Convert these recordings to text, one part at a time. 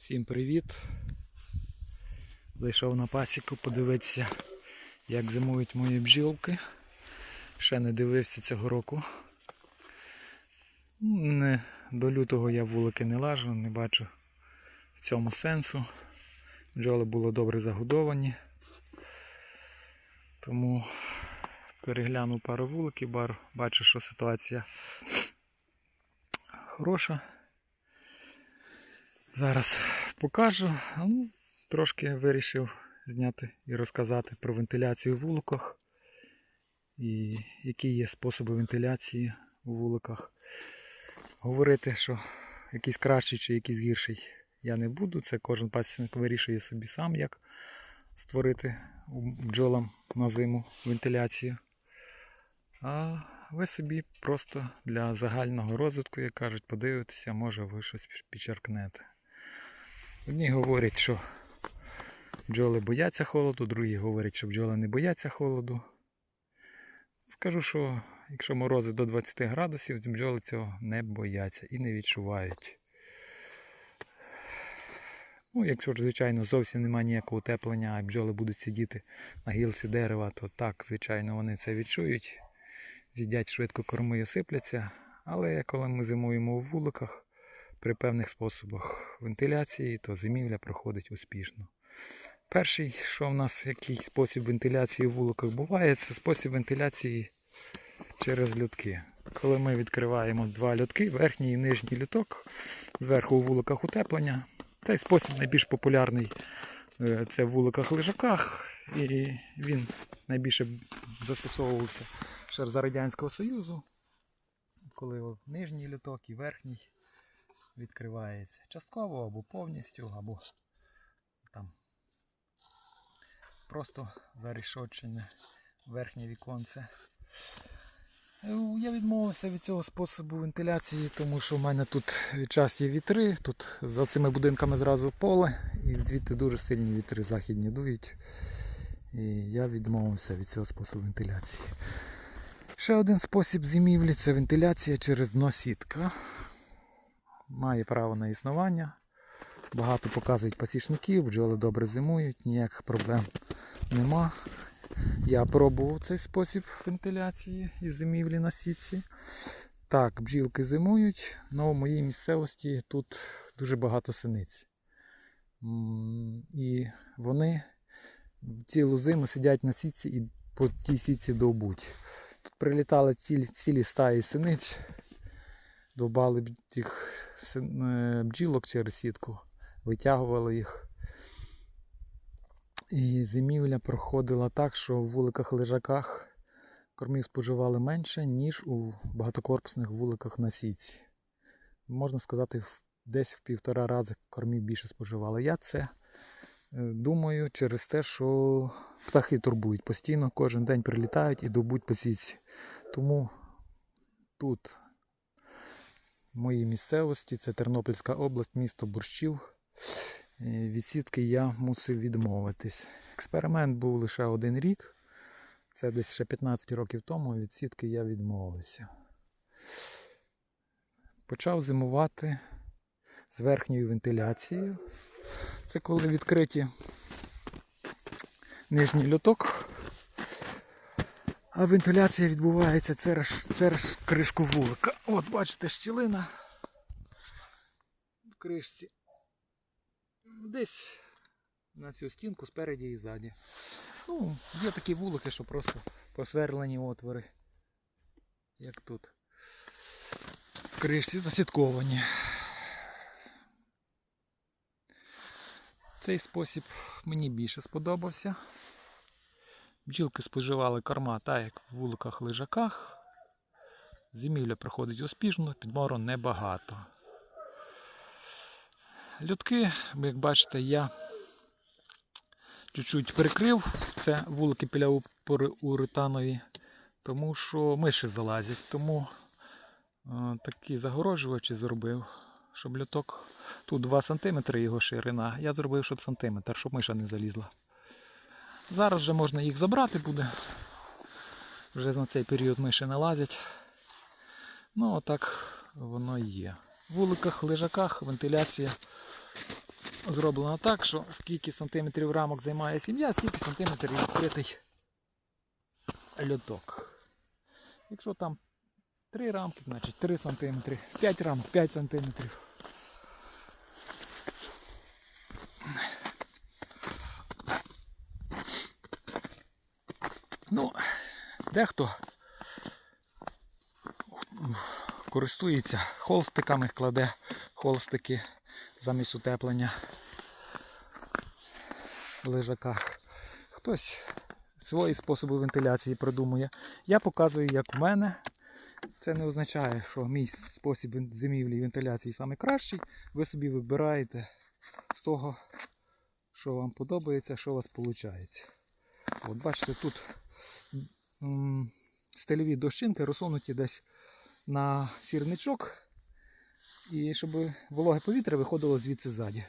Всім привіт! Зайшов на пасіку подивитися, як зимують мої бджілки. Ще не дивився цього року. Не, до лютого я вулики не лажу, не бачу в цьому сенсу. Бджоли були добре загодовані. Тому переглянув пару вуликів, бачу, що ситуація хороша. Зараз покажу. Ну, трошки вирішив зняти і розказати про вентиляцію в вуликах і які є способи вентиляції у вуликах. Говорити, що якийсь кращий чи якийсь гірший я не буду. Це кожен пасічник вирішує собі сам, як створити бджолам на зиму вентиляцію. А ви собі просто для загального розвитку, як кажуть, подивитеся, може ви щось підчеркнете. Одні говорять, що бджоли бояться холоду, другі говорять, що бджоли не бояться холоду. Скажу, що якщо морози до 20 градусів, бджоли цього не бояться і не відчувають. Ну, якщо ж, звичайно, зовсім немає ніякого утеплення, а бджоли будуть сидіти на гілці дерева, то так, звичайно, вони це відчують. З'їдять швидко корми і осипляться. Але коли ми зимуємо у вуликах, при певних способах вентиляції, то зимівля проходить успішно. Перший, що в нас який спосіб вентиляції в вуликах буває, це спосіб вентиляції через льотки. Коли ми відкриваємо два льотки, верхній і нижній льоток, зверху у вуликах утеплення. Цей спосіб найбільш популярний е, це в вуликах лежаках, і він найбільше застосовувався ще за Радянського Союзу, коли нижній льоток і верхній відкривається частково або повністю, або там просто зарішочене верхнє віконце. Е, Я відмовився від цього способу вентиляції, тому що в мене тут час є вітри, тут за цими будинками зразу поле, і звідти дуже сильні вітри західні дують. І я відмовився від цього способу вентиляції. Ще один спосіб зимівлі це вентиляція через дно. Має право на існування. Багато показують пасічників, бджоли добре зимують, ніяких проблем нема. Я пробував цей спосіб вентиляції і зимівлі на сітці. Так, бджілки зимують, але в моїй місцевості тут дуже багато синиць. І вони цілу зиму сидять на сітці і по тій сітці довбуть. Тут прилітали цілі, цілі стаї синиць, довбали тих е, бджілок через сітку, витягували їх. І зимівля проходила так, що в вуликах лежаках кормів споживали менше, ніж у багатокорпусних вуликах на сітці. Можна сказати, десь в півтора рази кормів більше споживали. Я це е, думаю через те, що птахи турбують постійно, кожен день прилітають і добуть по сітці. Тому тут, моїй місцевості, це Тернопільська область, місто Борщів. Е, Від сітки я мусив відмовитись. Експеримент був лише один рік. Це десь ще 15 років тому. Від сітки я відмовився. Почав зимувати з верхньою вентиляцією. Це коли відкриті нижній льоток. А вентиляція відбувається через, через кришку вулика. От бачите, щілина в кришці десь на цю стінку спереді і ззаді. Ну, є такі вулики, що просто посверлені отвори, як тут. В кришці засітковані. Цей спосіб мені більше сподобався. Бджілки споживали корма так, як в вуликах лежаках. Зимівля проходить успішно, підмору небагато. Льотки, як бачите, я чуть-чуть перекрив. Це вулики піляуретанові, тому що миші залазять. Тому е, такі загороджувачі зробив, щоб льоток тут 2 см його ширина. Я зробив, щоб сантиметр, щоб миша не залізла. Зараз вже можна їх забрати буде. Вже на цей період миші не лазять. Ну, отак воно і є. В вуликах, лежаках вентиляція зроблено так, що скільки сантиметрів рамок займає сім'я, стільки сантиметрів відкритий льоток. Якщо там 3 рамки, значить 3 сантиметри, 5 рамок, 5 сантиметрів. Ну, дехто користується холстиками, кладе холстики замість утеплення в лежаках. Хтось свої способи вентиляції придумує. Я показую, як у мене. Це не означає, що мій спосіб зимівлі і вентиляції найкращий. Ви собі вибираєте з того, що вам подобається, що у вас виходить. От бачите, тут м, стильові дощинки розсунуті десь на сірничок, і щоб вологе повітря виходило звідси ззаді.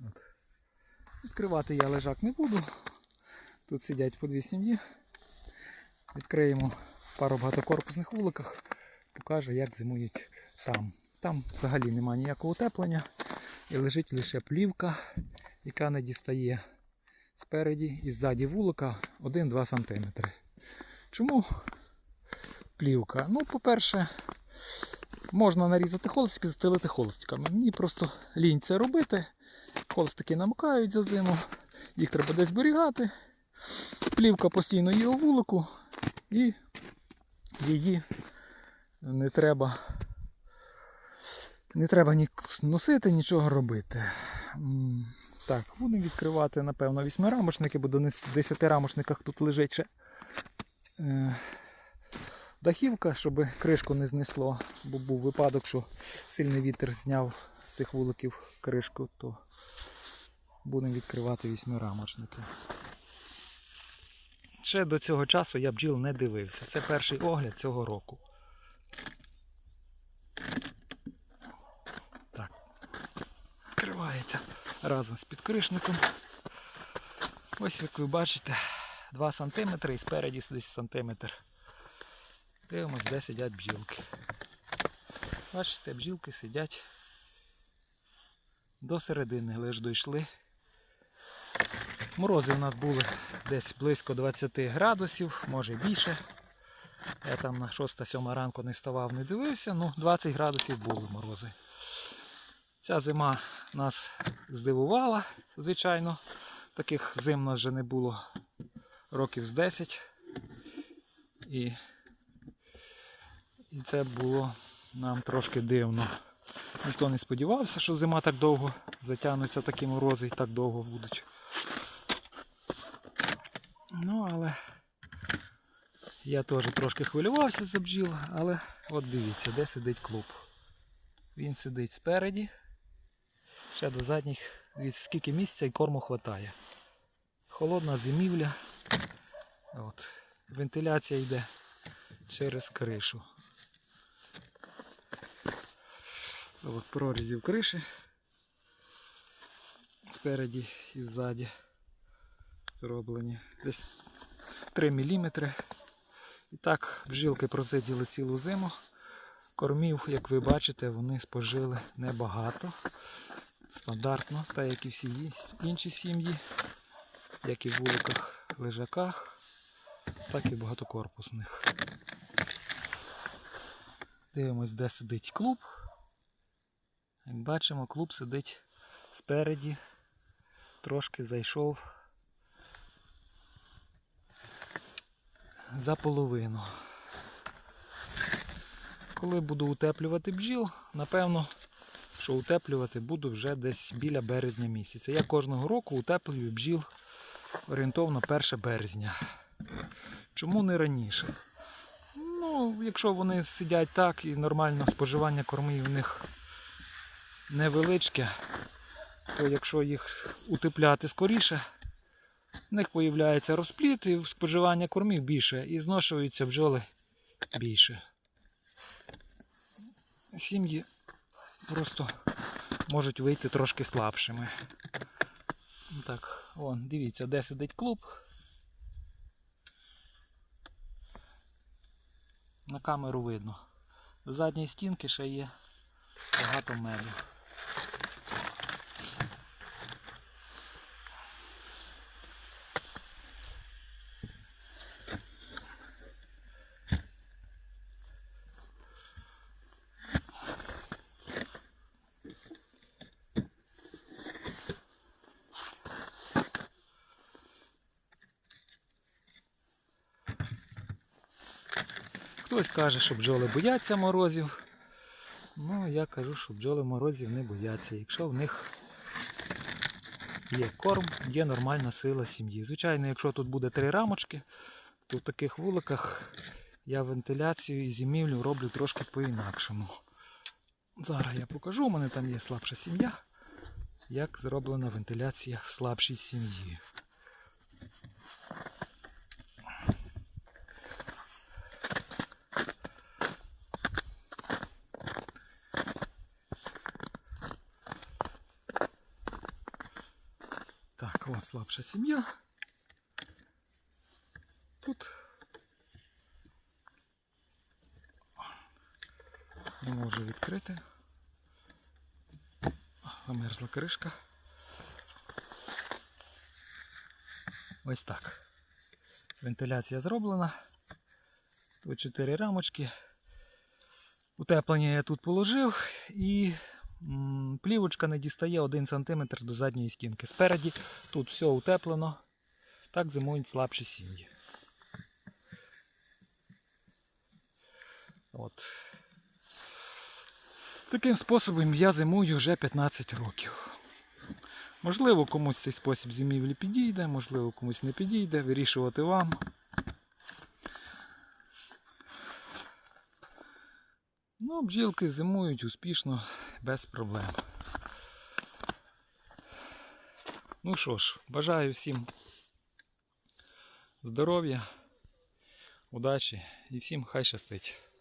От. Відкривати я лежак не буду. Тут сидять по дві сім'ї. Відкриємо пару багатокорпусних вуликах, покажу, як зимують там. Там взагалі немає ніякого утеплення і лежить лише плівка, яка не дістає спереді і ззаді вулика 1-2 см. Чому плівка? Ну, по-перше, можна нарізати холстики, застелити холстиками. Мені просто лінь це робити. Холстики намокають за зиму, їх треба десь зберігати. Плівка постійно є у вулику і її не треба. Не треба ні носити, нічого робити. Так, будемо відкривати, напевно, вісьмирамошники, бо до 10 тут лежить ще е, дахівка, щоб кришку не знесло, бо був випадок, що сильний вітер зняв з цих вуликів кришку, то будемо відкривати вісьмирамочники. Ще до цього часу я бджіл не дивився. Це перший огляд цього року. Так. Відкривається разом з підкришником. Ось як ви бачите, 2 см і спереді десь сантиметр. Дивимось, де сидять бджілки. Бачите, бджілки сидять до середини, лиш дійшли. Морози у нас були десь близько 20 градусів, може більше. Я там на 6-7 ранку не ставав, не дивився, ну 20 градусів були морози. Ця зима нас здивувала, звичайно. Таких зим нас вже не було років з 10. І, і це було нам трошки дивно. Ніхто не сподівався, що зима так довго затягнуться такі морози і так довго будуть. Ну, але я теж трошки хвилювався за бджіл, але от дивіться, де сидить клуб. Він сидить спереді. Ще до задніх, дивіться, скільки місця і корму вистачає. Холодна зимівля. От. Вентиляція йде через кришу. От прорізів криші. Спереді і ззаді зроблені. Десь 3 мм. І так бжилки просиділи цілу зиму. Кормів, як ви бачите, вони спожили небагато. Стандартно, так як і всі інші сім'ї, як і в вуликах, лежаках, так і багатокорпусних. Дивимось, де сидить клуб. Як бачимо, клуб сидить спереді, трошки зайшов за половину. Коли буду утеплювати бджіл, напевно, що утеплювати буду вже десь біля березня місяця. Я кожного року утеплюю бджіл орієнтовно 1 березня. Чому не раніше? Ну, якщо вони сидять так і нормально споживання кормів у них невеличке, то якщо їх утепляти скоріше, в них появляється розпліт і споживання кормів більше і зношуються бджоли більше. Сім'ї просто можуть вийти трошки слабшими. Ну Так, вон, дивіться, де сидить клуб. На камеру видно. З задньої стінки ще є багато меду. Хтось каже, що бджоли бояться морозів. Ну, я кажу, що бджоли морозів не бояться. Якщо в них є корм, є нормальна сила сім'ї. Звичайно, якщо тут буде три рамочки, то в таких вуликах я вентиляцію і зимівлю роблю трошки по-інакшому. Зараз я покажу, у мене там є слабша сім'я, як зроблена вентиляція в слабшій сім'ї. Так, ось слабша сім'я. Тут не можу відкрити. Замерзла кришка. Ось так. Вентиляція зроблена. Тут чотири рамочки. Утеплення я тут положив і плівочка не дістає 1 см до задньої стінки. Спереді тут все утеплено. Так зимують слабші сім'ї. От. Таким способом я зимую вже 15 років. Можливо, комусь цей спосіб зимівлі підійде, можливо, комусь не підійде, вирішувати вам. Ну, бджілки зимують успішно, без проблем. Ну що ж, бажаю всім здоров'я, удачі і всім хай щастить.